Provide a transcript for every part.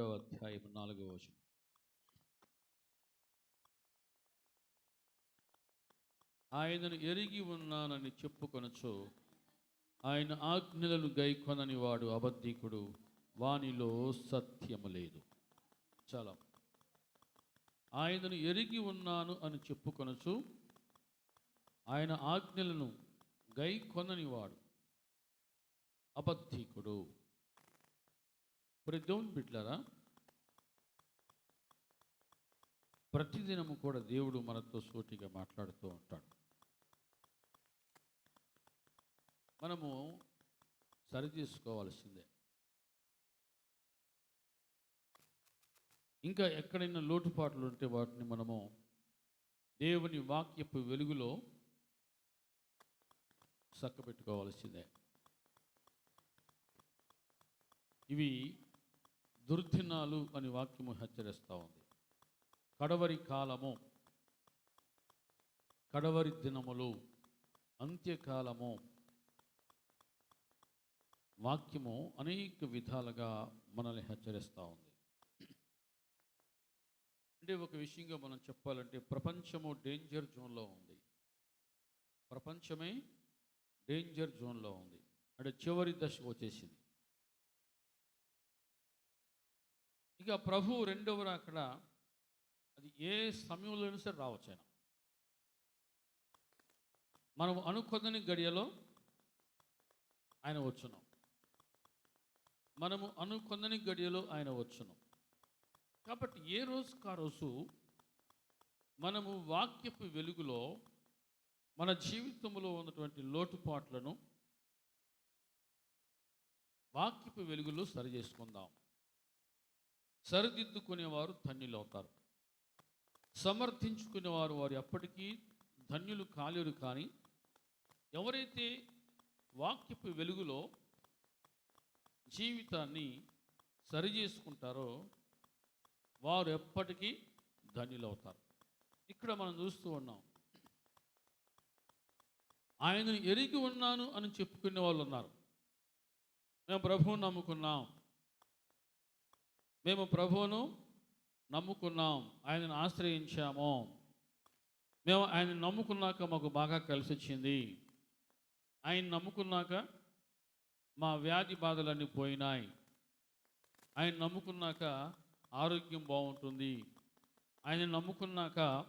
రెండవ అధ్యాయం నాలుగవ వచనం. ఆయనను ఎరిగి ఉన్నానని చెప్పుకొనచో ఆయన ఆజ్ఞలను గైకొనని వాడు అబద్ధికుడు వానిలో సత్యము లేదు. చాలా. ఆయనను ఎరిగి ఉన్నాను అని చెప్పుకొనచు ఆయన ఆజ్ఞలను గైకొనని వాడు అబద్ధికుడు. ఇప్పుడు దేవుని బిడ్డలారా ప్రతిదినము కూడా దేవుడు మనతో సూటిగా మాట్లాడుతూ ఉంటాడు. మనము సరి చేసుకోవాల్సిందే ఇంకా ఎక్కడైనా లోటుపాట్లు ఉంటే వాటిని మనము దేవుని వాక్యపు వెలుగులో చక్కబెట్టుకోవాల్సిందే. ఇవి దుర్దినాలు అని వాక్యము హెచ్చరిస్తూ ఉంది. కడవరి కాలము కడవరి దినములు అంత్యకాలము వాక్యము అనేక విధాలుగా మనల్ని హెచ్చరిస్తూ ఉంది. అంటే ఒక విషయంగా మనం చెప్పాలంటే ప్రపంచము డేంజర్ జోన్లో ఉంది. ప్రపంచమే డేంజర్ జోన్లో ఉంది. అంటే చివరి దశకు వచ్చేసింది. ఇక ప్రభు రెండవ అక్కడ అది ఏ సమయంలోనూ సరే రావచ్చు ఆయన. మనం అనుకొదని గడియలో ఆయన వచ్చును. మనము అనుకొందని గడియలో ఆయన వచ్చును. కాబట్టి ఏ రోజు కా రోజు మనము వాక్యపు వెలుగులో మన జీవితంలో ఉన్నటువంటి లోటుపాట్లను వాక్యపు వెలుగులో సరి చేసుకుందాం. సరిదిద్దుకునేవారు ధన్యులు అవుతారు. సమర్థించుకునేవారు వారు ఎప్పటికీ ధన్యులు కాలేరు కానీ ఎవరైతే వాక్యపు వెలుగులో జీవితాన్ని సరి చేసుకుంటారో వారు ఎప్పటికీ ధన్యులవుతారు ఇక్కడ మనం చూస్తూ ఉన్నాం. ఆయనను ఎరిగి ఉన్నాను అని చెప్పుకునే వాళ్ళు ఉన్నారు. మేము ప్రభువును నమ్ముకున్నాం. మేము ప్రభువును నమ్ముకున్నాం ఆయనను ఆశ్రయించాము. మేము ఆయన నమ్ముకున్నాక మాకు బాగా కలిసి వచ్చింది ఆయన నమ్ముకున్నాక మా వ్యాధి బాధలన్నీ పోయినాయి. ఆయన నమ్ముకున్నాక ఆరోగ్యం బాగుంటుంది. ఆయన నమ్ముకున్నాక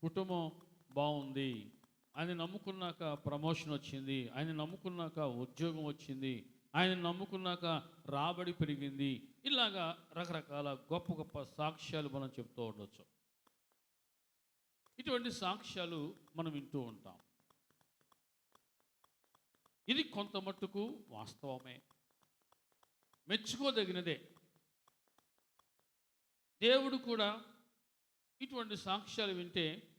కుటుంబం బాగుంది. ఆయన నమ్ముకున్నాక ప్రమోషన్ వచ్చింది. ఆయన నమ్ముకున్నాక ఉద్యోగం వచ్చింది. ఆయన నమ్ముకున్నాక రాబడి పెరిగింది. ఇలాగా రకరకాల గొప్ప గొప్ప సాక్ష్యాలు మనం చెప్తూ ఉండొచ్చు. ఇటువంటి సాక్ష్యాలు మనం వింటూ ఉంటాం. ఇది కొంత మట్టుకు వాస్తవమే. మెచ్చుకోదగినదే. దేవుడు కూడా ఇటువంటి సాక్ష్యాలు వింటే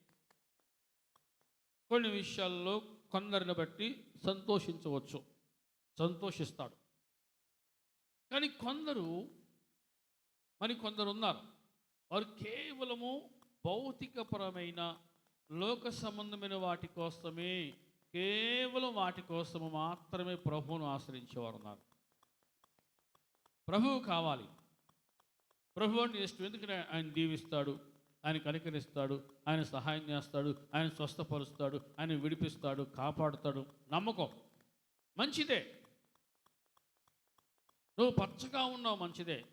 కొన్ని విషయాల్లో కొందరిని బట్టి సంతోషించవచ్చు. సంతోషిస్తాడు. కానీ కొందరు మరి కొందరు ఉన్నారు వారు కేవలము భౌతికపరమైన లోక సంబంధమైన వాటి కోసమే కేవలం వాటి కోసము మాత్రమే ప్రభువును ఆశ్రయించేవారు ఉన్నారు ప్రభువు కావాలి. ప్రభు అంటే ఇష్టం. ఎందుకంటే ఆయన దీవిస్తాడు ఆయన కనికరిస్తాడు ఆయన సహాయం చేస్తాడు ఆయన స్వస్థపరుస్తాడు ఆయన విడిపిస్తాడు కాపాడుతాడు. నమ్మకం. మంచిదే. నువ్వు పచ్చగా ఉన్నావు మంచిదే.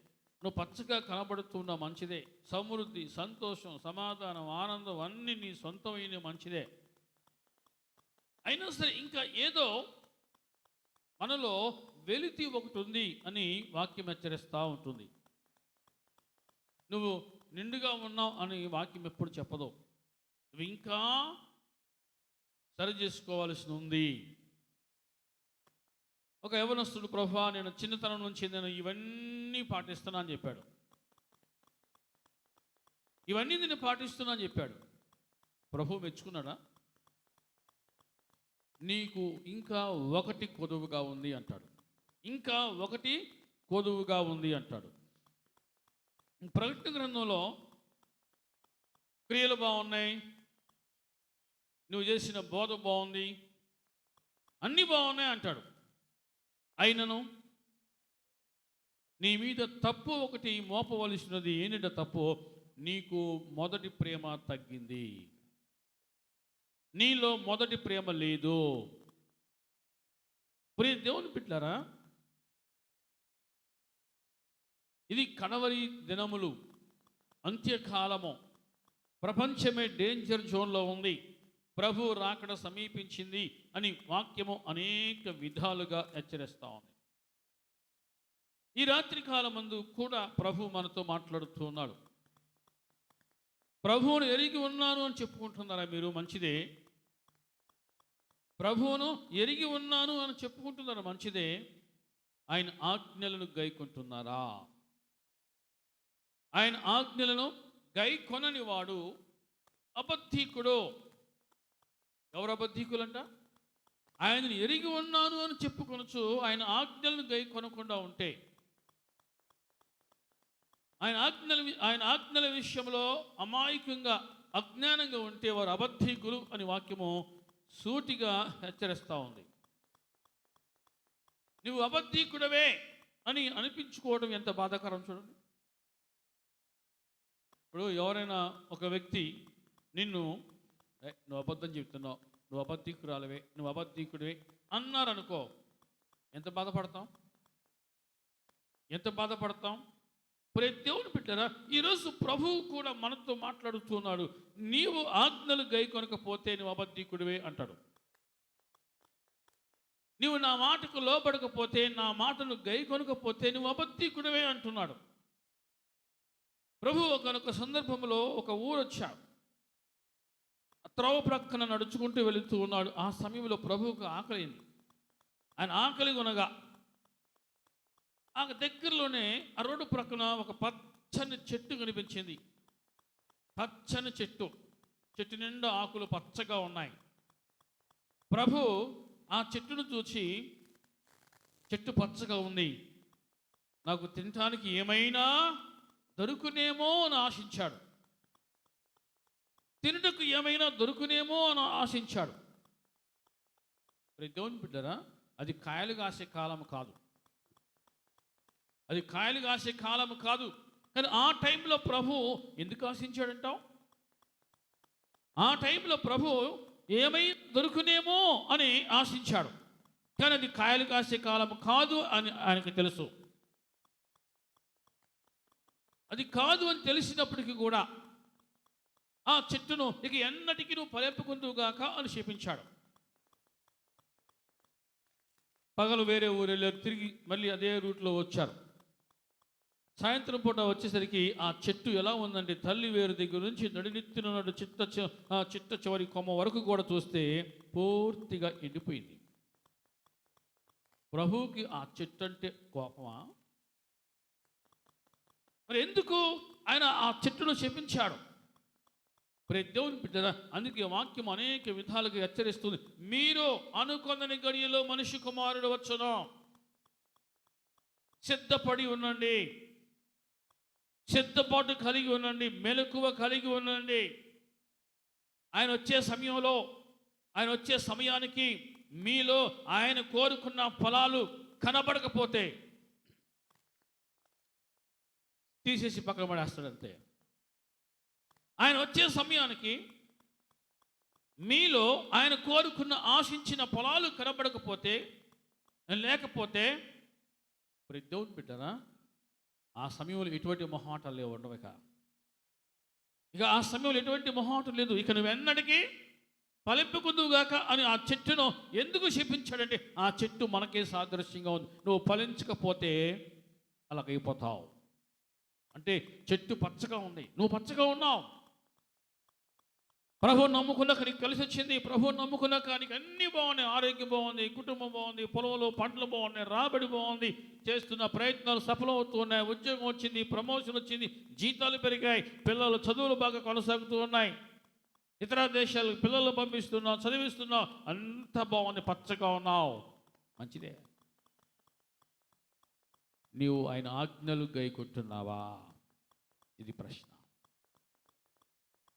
నువ్వు పచ్చగా కనబడుతున్నావు మంచిదే. సమృద్ధి సంతోషం సమాధానం ఆనందం అన్నీ నీ సొంతమైన మంచిదే. అయినా సరే ఇంకా ఏదో మనలో వెలితి ఒకటి ఉంది అని వాక్యం హెచ్చరిస్తూ ఉంటుంది. నువ్వు నిండుగా ఉన్నావు అని వాక్యం ఎప్పుడు చెప్పదు. నువ్వు ఇంకా సరి చేసుకోవాల్సి ఉంది. ఒక యవనస్తుడు ప్రభా నేను చిన్నతనం నుంచి నేను ఇవన్నీ పాటిస్తున్నా అని చెప్పాడు. ఇవన్నీ నేను పాటిస్తున్నా అని చెప్పాడు. ప్రభు మెచ్చుకున్నాడా? నీకు ఇంకా ఒకటి కొదువుగా ఉంది అంటాడు. ఇంకా ఒకటి కొదువుగా ఉంది అంటాడు. ప్రకటన గ్రంథంలో క్రియలు బాగున్నాయి. నువ్వు చేసిన బోధ బాగుంది. అన్నీ బాగున్నాయి అంటాడు. అయినను నీ మీద తప్పు ఒకటి మోపవలసినది ఏంటంటే తప్పు? నీకు మొదటి ప్రేమ తగ్గింది. నీలో మొదటి ప్రేమ లేదు. ప్రియ దేవుని బిడ్డారా ఇది కడవరి దినములు. అంత్యకాలము. ప్రపంచమే డేంజర్ జోన్లో ఉంది. ప్రభు రాకడ సమీపించింది అని వాక్యము అనేక విధాలుగా హెచ్చరిస్తూ ఉంది. ఈ రాత్రి కాలమందు కూడా ప్రభు మనతో మాట్లాడుతూ ఉన్నాడు. ప్రభువును ఎరిగి ఉన్నాను అని చెప్పుకుంటున్నారా మీరు? మంచిదే. ప్రభువును ఎరిగి ఉన్నాను అని చెప్పుకుంటున్నారా? మంచిదే. ఆయన ఆజ్ఞలను గైకుంటున్నారా? ఆయన ఆజ్ఞలను గై కొనని వాడు అబద్ధీకుడు ఎవరు అబద్ధికులంట? ఆయనను ఎరిగి ఉన్నాను అని చెప్పుకొనొచ్చు ఆయన ఆజ్ఞలను గై కొనకుండా ఉంటే. ఆయన ఆజ్ఞల ఆయన ఆజ్ఞల విషయంలో అమాయకంగా అజ్ఞానంగా ఉంటే వారు అబద్ధీకులు అని వాక్యము సూటిగా హెచ్చరిస్తూ ఉంది. నువ్వు అబద్ధీకుడవే అని అనిపించుకోవడం ఎంత బాధాకరం చూడండి. ఇప్పుడు ఎవరైనా ఒక వ్యక్తి నిన్ను నువ్వు అబద్ధం చెప్తున్నావు. నువ్వు అబద్ధీకురాలవే నువ్వు అబద్ధీకుడివే అన్నారనుకో ఎంత బాధపడతాం? ఎంత బాధపడతాం? ప్రతి దేవుని పెట్టారా? ఈరోజు ప్రభువు కూడా మనతో మాట్లాడుతున్నాడు. నీవు ఆజ్ఞలు గై కొనకపోతే నువ్వు అబద్ధీకుడివే అంటాడు. నువ్వు నా మాటకు లోబడకపోతే నా మాటను గై కొనకపోతే నువ్వు అబద్ధీకుడివే అంటున్నాడు. ప్రభు ఒకనొక సందర్భంలో ఒక ఊరు వచ్చాడు త్రవ ప్రక్కన నడుచుకుంటూ వెళుతూ ఉన్నాడు. ఆ సమయంలో ప్రభువుకు ఆకలింది ఆయన ఆకలి కొనగా ఆ దగ్గరలోనే ఆ రోడ్డు ప్రక్కన ఒక పచ్చని చెట్టు కనిపించింది. పచ్చని చెట్టు. చెట్టు నిండా ఆకులు పచ్చగా ఉన్నాయి. ప్రభు ఆ చెట్టును చూచి చెట్టు పచ్చగా ఉంది. నాకు తినటానికి ఏమైనా దొరుకునేమో అని ఆశించాడు. తినుటకు ఏమైనా దొరుకునేమో అని ఆశించాడు. మరి దేవుని బిడ్డరా అది కాయలు కాసే కాలం కాదు. అది కాయలు కాసే కాలం కాదు. కానీ ఆ టైంలో ప్రభు ఎందుకు ఆశించాడంటావు? ఆ టైంలో ప్రభు ఏమై దొరుకునేమో అని ఆశించాడు. కానీ అది కాయలు కాసే కాలం కాదు అని ఆయనకు తెలుసు. అది కాదు అని తెలిసినప్పటికీ కూడా ఆ చెట్టును ఇక ఎన్నటికీ నువ్వు ఫలింపుకుందువుగాక అని శపించాడు. పగలు వేరే ఊరు వెళ్ళారు తిరిగి మళ్ళీ అదే రూట్లో వచ్చారు. సాయంత్రం పూట వచ్చేసరికి ఆ చెట్టు ఎలా ఉందంటే తల్లి వేరు దగ్గర నుంచి నడినెత్తిన చిత్త చిట్ట చిట్ట చివరి కొమ్మ వరకు కూడా చూస్తే పూర్తిగా ఎండిపోయింది. ప్రభువుకి ఆ చెట్టు అంటే కోపమా? మరి ఎందుకు ఆయన ఆ చెట్టును శపించాడు? ప్రతి దేవుని అందుకే వాక్యం అనేక విధాలుగా హెచ్చరిస్తుంది. మీరు అనుకొందని గడియలో మనిషి కుమారుడు వచ్చును. సిద్ధపడి ఉండండి. సిద్ధపాటు కలిగి ఉండండి. మెలకువ కలిగి ఉండండి. ఆయన వచ్చే సమయంలో ఆయన వచ్చే సమయానికి మీలో ఆయన కోరుకున్న ఫలాలు కనబడకపోతే తీసేసి పక్కన పడేస్తాడంతే. ఆయన వచ్చే సమయానికి మీలో ఆయన కోరుకున్న ఆశించిన పొలాలు కనబడకపోతే లేకపోతే ప్రతి దేవుని బిడ్డరా ఆ సమయంలో ఎటువంటి మొహాటాలు లేవు ఉండవు ఇక. ఇక ఆ సమయంలో ఎటువంటి మొహాటం లేదు. ఇక నువ్వు ఎన్నటికీ ఫలింపుకుందువుగాక అని ఆ చెట్టును ఎందుకు శపించాడంటే ఆ చెట్టు మనకే సాదృశ్యంగా ఉంది. నువ్వు ఫలించకపోతే అలాగైపోతావు. అంటే చెట్టు పచ్చగా ఉంది. నువ్వు పచ్చగా ఉన్నావు. ప్రభు నమ్ముకున్నాక నీకు కలిసి వచ్చింది ప్రభు నమ్ముకున్నాక నీకు అన్నీ బాగున్నాయి. ఆరోగ్యం బాగుంది కుటుంబం బాగుంది పొలంలో పంటలు బాగున్నాయి రాబడి బాగుంది. చేస్తున్న ప్రయత్నాలు సఫలమవుతున్నాయి ఉద్యోగం వచ్చింది ప్రమోషన్ వచ్చింది జీతాలు పెరిగాయి పిల్లలు చదువులు బాగా కొనసాగుతూ ఉన్నాయి. ఇతర దేశాలకు పిల్లలు పంపిస్తున్నావు చదివిస్తున్నావు. అంత బాగుంది పచ్చగా ఉన్నావు. మంచిదే. నీవు ఆయన ఆజ్ఞలు గైకొట్టున్నావా? ఇది ప్రశ్న.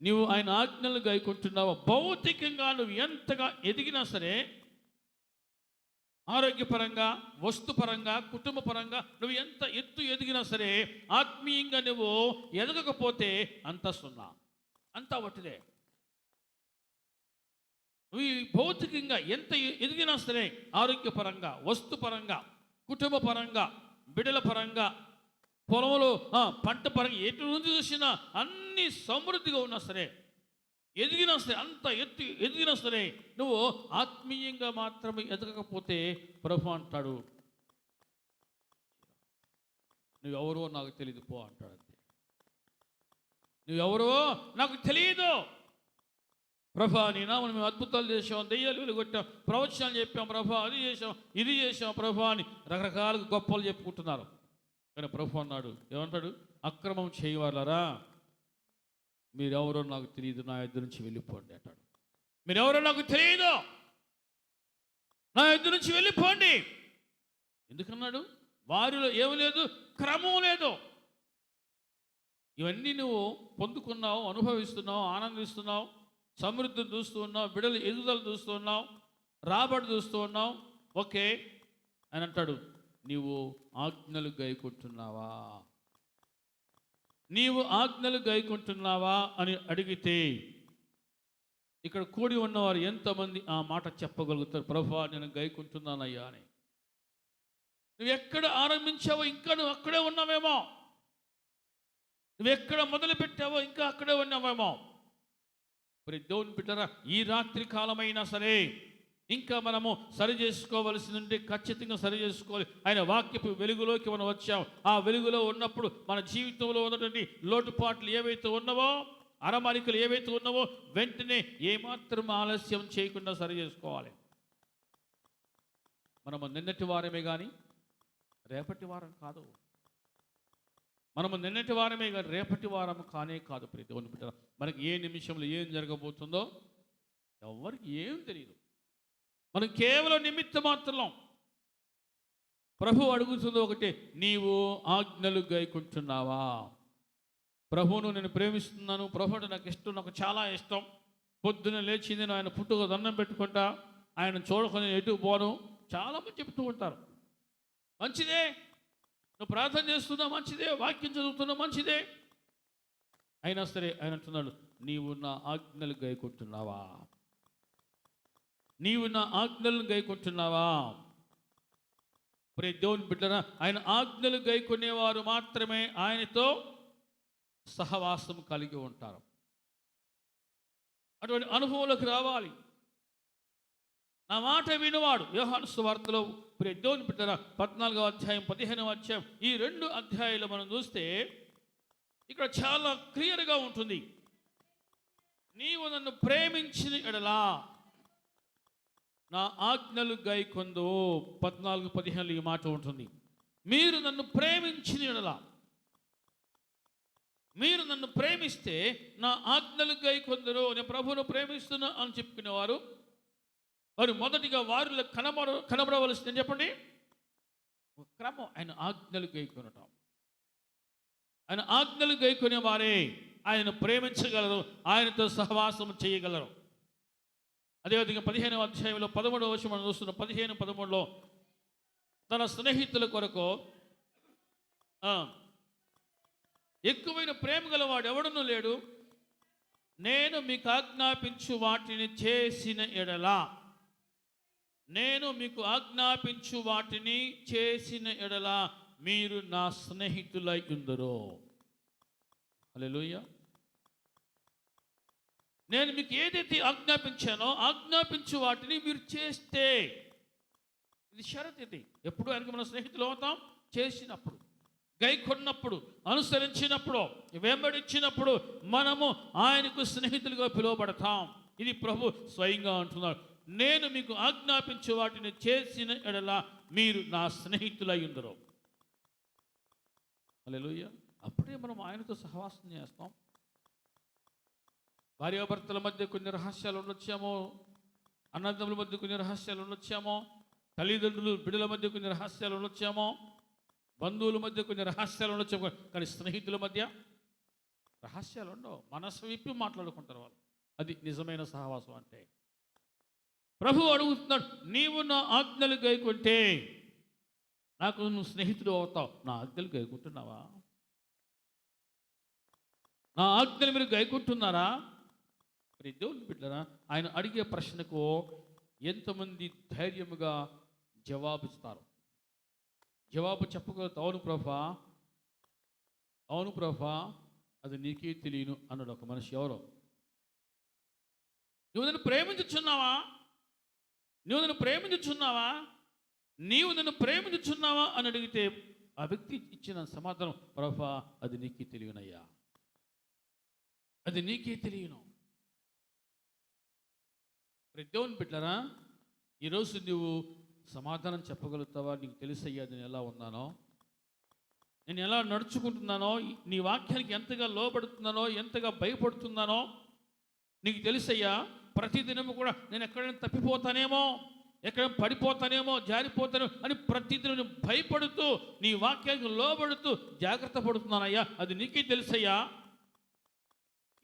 నీవు ఆయన ఆజ్ఞలు గైకుంటున్నావా భౌతికంగా నువ్వు ఎంతగా ఎదిగినా సరే ఆరోగ్యపరంగా వస్తుపరంగా కుటుంబపరంగా నువ్వు ఎంత ఎత్తు ఎదిగినా సరే ఆత్మీయంగా నువ్వు ఎదగకపోతే అంత సున్నా అంతా ఒకటిదే నువ్వు భౌతికంగా ఎంత ఎదిగినా సరే ఆరోగ్యపరంగా వస్తుపరంగా కుటుంబపరంగా బిడల పరంగా పొలంలో పంట పరంగా ఎటు నుంచి చూసినా అన్ని సమృద్ధిగా ఉన్నా సరే ఎదిగినా సరే అంత ఎత్తు ఎదిగినా సరే నువ్వు ఆత్మీయంగా మాత్రమే ఎదగకపోతే ప్రభు అంటాడు నువ్వెవరో నాకు తెలియదు పో అంటాడు అంతే. నువ్వెవరో నాకు తెలియదు ప్రభా నీ నామని మేము అద్భుతాలు చేసాం దెయ్యాలు వెలుగొట్టాం ప్రవచనాలు చెప్పాం ప్రభా అది చేసాం ఇది చేసాం ప్రభా అని రకరకాలుగా గొప్పలు చెప్పుకుంటున్నారు. కానీ ప్రభు అన్నాడు ఏమంటాడు? అక్రమం చేయవాలరా మీరెవరో నాకు తెలియదు నా ఇద్దరు నుంచి వెళ్ళిపోండి అంటాడు. మీరెవరో నాకు తెలియదు నా ఇద్దరు నుంచి వెళ్ళిపోండి. ఎందుకన్నాడు? వారిలో ఏమి లేదు క్రమం లేదు. ఇవన్నీ నువ్వు పొందుకున్నావు అనుభవిస్తున్నావు ఆనందిస్తున్నావు సమృద్ధి చూస్తూ ఉన్నావు బిడలు ఎదుగుదల చూస్తూ ఉన్నావు రాబడి చూస్తూ ఉన్నావు. ఓకే అని అంటాడు. నీవు ఆజ్ఞలు గైకుంటున్నావా? నీవు ఆజ్ఞలు గైకుంటున్నావా అని అడిగితే ఇక్కడ కూడి ఉన్నవారు ఎంతమంది ఆ మాట చెప్పగలుగుతారు? ప్రభా నేను గైకుంటున్నానయ్యా అని. నువ్వు ఎక్కడ ఆరంభించావో ఇంకా నువ్వు అక్కడే ఉన్నావేమో? నువ్వు ఎక్కడ మొదలు పెట్టావో ఇంకా అక్కడే ఉన్నావేమో? మరి దేవుని బిడ్డరా ఈ రాత్రి కాలమైనా సరే ఇంకా మనము సరి చేసుకోవలసి ఉంటే ఖచ్చితంగా సరి చేసుకోవాలి. ఆయన వాక్యపు వెలుగులోకి మనం వచ్చాం. ఆ వెలుగులో ఉన్నప్పుడు మన జీవితంలో ఉన్నటువంటి లోటుపాట్లు ఏవైతే ఉన్నావో అరమరికలు ఏవైతే ఉన్నావో వెంటనే ఏమాత్రం ఆలస్యం చేయకుండా సరి చేసుకోవాలి. మనము నిన్నటి వారమే కానీ రేపటి వారం కాదు. మనము నిన్నటి వారమే కానీ రేపటి వారం కానే కాదు ప్రతి దేవుని మనకి ఏ నిమిషంలో ఏం జరగబోతుందో ఎవరికి ఏం తెలియదు మనం కేవలం నిమిత్త మాత్రం ప్రభు అడుగుతుంది ఒకటే నీవు ఆజ్ఞలు గైకుంటున్నావా? ప్రభువును నేను ప్రేమిస్తున్నాను ప్రభు అంటే నాకు ఇష్టం నాకు చాలా ఇష్టం. పొద్దున లేచి నేను ఆయన పుట్టుక దండం పెట్టుకుంటా ఆయన చూడకొని ఎటు పోను. చాలామంది చెప్తూ ఉంటారు. మంచిదే. నువ్వు ప్రార్థన చేస్తున్నా మంచిదే వాక్యం చదువుతున్నా మంచిదే. అయినా సరే ఆయన అంటున్నాడు నీవు నా ఆజ్ఞలు గైకుంటున్నావా? నీవు నా ఆజ్ఞలను గైకొంటున్నావా? ప్రే దేవుని బిడ్డరా ఆయన ఆజ్ఞలు గైకొనేవారు మాత్రమే ఆయనతో సహవాసం కలిగి ఉంటారు. అటువంటి అనుభవంలోకి రావాలి. నా మాట వినువాడు. యోహాను వార్తలో ప్రే దేవుని బిడ్డరా పద్నాలుగో అధ్యాయం పదిహేనవ అధ్యాయం ఈ రెండు అధ్యాయాలు మనం చూస్తే ఇక్కడ చాలా క్లియర్గా ఉంటుంది. నీవు నన్ను ప్రేమించిన ఎడలా నా ఆజ్ఞలు గైకొందు పద్నాలుగు పదిహేను ఈ మాట ఉంటుంది. మీరు నన్ను ప్రేమించిన ఎడలా మీరు నన్ను ప్రేమిస్తే నా ఆజ్ఞలు గైకొందరు నేను ప్రభువును ప్రేమిస్తున్నా అని చెప్పుకునేవారు. వారు మొదటిగా వారిలో కనబడ కనబడవలసిందని చెప్పండి? క్రమం. ఆయన ఆజ్ఞలు గైకొనటం. ఆయన ఆజ్ఞలు గైకొనే వారే ఆయన ప్రేమించగలరు. ఆయనతో సహవాసం చేయగలరు. అదేవిధంగా పదిహేనవ అధ్యాయంలో పదమూడవ వర్షం మనం చూస్తున్నాం. పదిహేను పదమూడులో తన స్నేహితుల కొరకు ఎక్కువైన ప్రేమ గలవాడు ఎవడనూ లేడు. నేను మీకు ఆజ్ఞాపించు వాటిని చేసిన ఎడలా. నేను మీకు ఆజ్ఞాపించు వాటిని చేసిన ఎడల మీరు నా స్నేహితులై ఉందరు. అలెలుయ్యా నేను మీకు ఏదైతే ఆజ్ఞాపించానో ఆజ్ఞాపించు వాటిని మీరు చేస్తే. ఇది షరత్ ఇది. ఎప్పుడు ఆయనకి మన స్నేహితులు అవుతాం? చేసినప్పుడు. గై కొన్నప్పుడు అనుసరించినప్పుడు వెంబడించినప్పుడు మనము ఆయనకు స్నేహితులుగా పిలువబడతాం. ఇది ప్రభు స్వయంగా అంటున్నాడు. నేను మీకు ఆజ్ఞాపించే వాటిని చేసిన ఎడల మీరు నా స్నేహితులై ఉందరు. హల్లెలూయా. అప్పుడే మనం ఆయనతో సహవాసం చేస్తాం. భార్యాభర్తల మధ్య కొన్ని రహస్యాలు ఉండొచ్చామో అన్నదమ్ముల మధ్య కొన్ని రహస్యాలు ఉండొచ్చామో తల్లిదండ్రులు బిడ్డల మధ్య కొన్ని రహస్యాలు ఉండొచ్చామో బంధువుల మధ్య కొన్ని రహస్యాలు ఉండొచ్చామో. కానీ స్నేహితుల మధ్య రహస్యాలు ఉండవు. మనసు విప్పి మాట్లాడుకుంటారు వాళ్ళు. అది నిజమైన సహవాసం అంటే. ప్రభు అడుగుతున్నాడు నీవు నా ఆజ్ఞలు గైకుంటే నాకు నువ్వు స్నేహితుడు అవుతావు. నా ఆజ్ఞలు గైకుంటున్నావా? నా ఆజ్ఞలు మీరు గైకుంటున్నారా? మరి దేవుని బిడ్డరా ఆయన అడిగే ప్రశ్నకు ఎంతమంది ధైర్యముగా జవాబిస్తారు? జవాబు చెప్పగలుగుతా అవును ప్రభా. అవును ప్రభా. అది నీకే తెలియను అన్నాడు ఒక మనిషి. ఎవరో? నువ్వు నన్ను ప్రేమించుచున్నావా? నువ్వు నన్ను ప్రేమించుచున్నావా? నీవు నన్ను ప్రేమించుచున్నావా అని అడిగితే ఆ వ్యక్తి ఇచ్చిన సమాధానం ప్రభా అది నీకే తెలియనయ్యా. అది నీకే తెలియను. దేవుని బిడ్డరా ఈరోజు నువ్వు సమాధానం చెప్పగలుగుతావా? నీకు తెలుసయ్యా నేను ఎలా ఉన్నానో? నేను ఎలా నడుచుకుంటున్నానో? నీ వాక్యానికి ఎంతగా లోపడుతున్నానో ఎంతగా భయపడుతున్నానో? నీకు తెలుసయ్యా ప్రతిదినము కూడా నేను ఎక్కడైనా తప్పిపోతానేమో? ఎక్కడ పడిపోతానేమో? జారిపోతానేమో? అని ప్రతిదినం నేను భయపడుతూ నీ వాక్యానికి లోబడుతూ జాగ్రత్త పడుతున్నానయ్యా అది నీకే తెలుసయ్యా.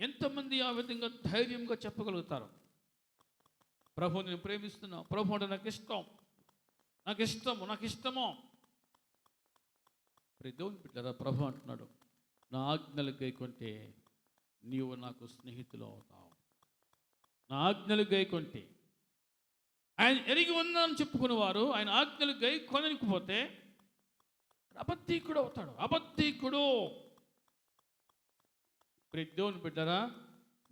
ఎంతమంది ఆ విధంగా ధైర్యంగా చెప్పగలుగుతారు? ప్రభు నేను ప్రేమిస్తున్నావు ప్రభు అంటే నాకు ఇష్టం నాకు ఇష్టము నాకు ఇష్టము మరి దేవుని బిడ్డరా ప్రభు అంటున్నాడు నా ఆజ్ఞలు గైకొంటే నీవు నాకు స్నేహితులు అవుతావు. నా ఆజ్ఞలు గైకొంటే ఆయన ఎరిగి ఉందని చెప్పుకునేవారు ఆయన ఆజ్ఞలు గై కొనకపోతే అబద్ధీకుడు. అవుతాడు అబద్ధీకుడు ప్రియ దేవుని బిడ్డరా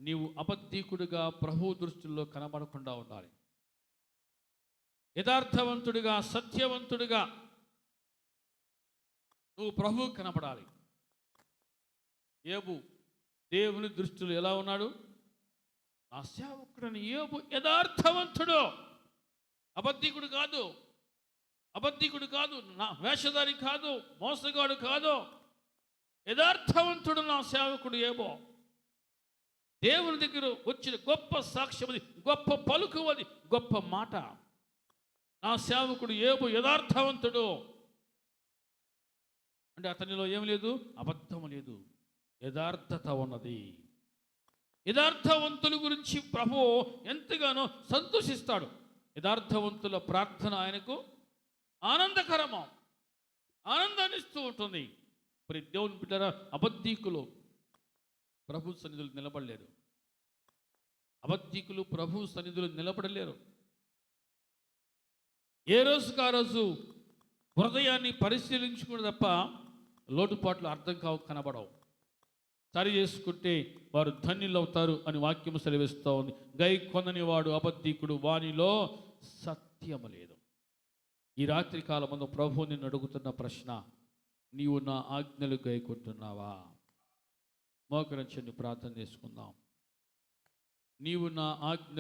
నీవు అబద్ధీకుడిగా ప్రభు దృష్టిలో కనబడకుండా ఉండాలి. యథార్థవంతుడిగా సత్యవంతుడిగా నువ్వు ప్రభు కనపడాలి ఏబు దేవుని దృష్టిలో ఎలా ఉన్నాడు? నా సేవకుడని ఏబు యథార్థవంతుడు. అబద్ధికుడు కాదు. అబద్ధికుడు కాదు. నా వేషధారి కాదు. మోసగాడు కాదు. యథార్థవంతుడు నా సేవకుడు ఏబో. దేవుని దగ్గర వచ్చిన గొప్ప సాక్ష్యం అది గొప్ప పలుకు అది గొప్ప మాట. నా సేవకుడు ఏబు యథార్థవంతుడు. అంటే అతనిలో ఏం లేదు? అబద్ధం లేదు. యథార్థత ఉన్నది. యథార్థవంతుల గురించి ప్రభు ఎంతగానో సంతోషిస్తాడు. యథార్థవంతుల ప్రార్థన ఆయనకు ఆనందకరమం. ఆనందాన్నిస్తూ ఉంటుంది. మరి దేవుని బిడ్డరా అబద్ధీకులు ప్రభు సన్నిధులు నిలబడలేరు. అబద్ధీకులు ప్రభు సన్నిధులు నిలబడలేరు. ఏ రోజుకు ఆ రోజు హృదయాన్ని పరిశీలించుకుని తప్ప లోటుపాట్లు అర్థం కావు కనబడవు. సరి చేసుకుంటే వారు ధన్యులు అవుతారు అని వాక్యం సెలవిస్తూ ఉంది. గై కొందని వాడు అబద్ధీకుడు వానిలో సత్యము లేదు. ఈ రాత్రి కాలమందు ప్రభు నిన్ను అడుగుతున్న ప్రశ్న నీవు నా ఆజ్ఞలు గైకుంటున్నావా? మోకరించండి ప్రార్థన చేసుకుందాం. నీవు నా ఆజ్ఞలు